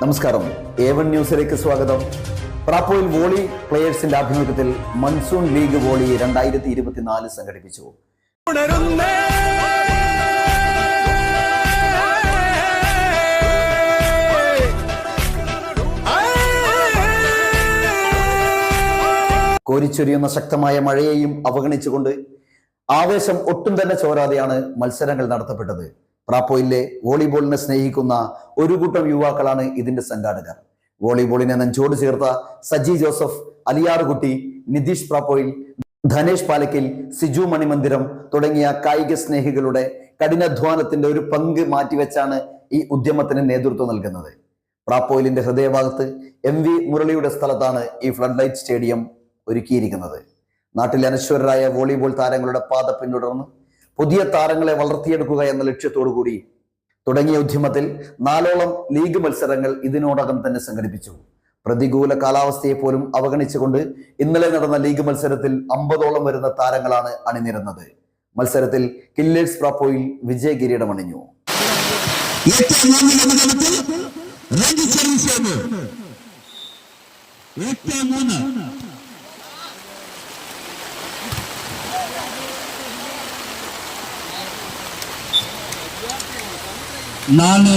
നമസ്കാരം. A one ന്യൂസിലേക്ക് സ്വാഗതം. പ്രാപ്പോയിൽ വോളി പ്ലേയേഴ്സിന്റെ ആഭിമുഖ്യത്തിൽ മൺസൂൺ ലീഗ് വോളി രണ്ടായിരത്തി ഇരുപത്തിനാല് സംഘടിപ്പിച്ചു. കോരിച്ചൊരിയുന്ന ശക്തമായ മഴയെയും അവഗണിച്ചുകൊണ്ട് ആവേശം ഒട്ടും തന്നെ ചോരാതെയാണ് മത്സരങ്ങൾ നടത്തപ്പെട്ടത്. പ്രാപ്പോയിലെ വോളിബോളിനെ സ്നേഹിക്കുന്ന ഒരു കൂട്ടം യുവാക്കളാണ് ഇതിന്റെ സംഘാടകർ. വോളിബോളിനെ നെഞ്ചോട് ചേർത്ത സജി ജോസഫ് അലിയാറുകുട്ടി നിതീഷ് പ്രാപ്പോയിൽ ധനേഷ് പാലക്കിൽ സിജു മണിമന്ദിരം തുടങ്ങിയ കായിക സ്നേഹികളുടെ കഠിനാധ്വാനത്തിന്റെ ഒരു പങ്ക് മാറ്റിവെച്ചാണ് ഈ ഉദ്യമത്തിന് നേതൃത്വം നൽകുന്നത്. പ്രാപ്പോയിലിന്റെ ഹൃദയഭാഗത്ത് എം വി മുരളിയുടെ സ്ഥലത്താണ് ഈ ഫ്ലഡ് ലൈറ്റ് സ്റ്റേഡിയം ഒരുക്കിയിരിക്കുന്നത്. നാട്ടിലെ അനശ്വരരായ വോളിബോൾ താരങ്ങളുടെ പാത പിന്തുടർന്ന് പുതിയ താരങ്ങളെ വളർത്തിയെടുക്കുക എന്ന ലക്ഷ്യത്തോടു കൂടി തുടങ്ങിയ ഉദ്യമത്തിൽ നാലോളം ലീഗ് മത്സരങ്ങൾ ഇതിനോടകം തന്നെ സംഘടിപ്പിച്ചു. പ്രതികൂല കാലാവസ്ഥയെ പോലും അവഗണിച്ചുകൊണ്ട് ഇന്നലെ നടന്ന ലീഗ് മത്സരത്തിൽ അമ്പതോളം വരുന്ന താരങ്ങളാണ് അണിനിരുന്നത്. മത്സരത്തിൽ കില്ലേഴ്സ് പ്രാപ്പോയിൽ വിജയ കിരീടമണിഞ്ഞു ഏറ്റവും മൂന്ന് நாலு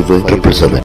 triple seven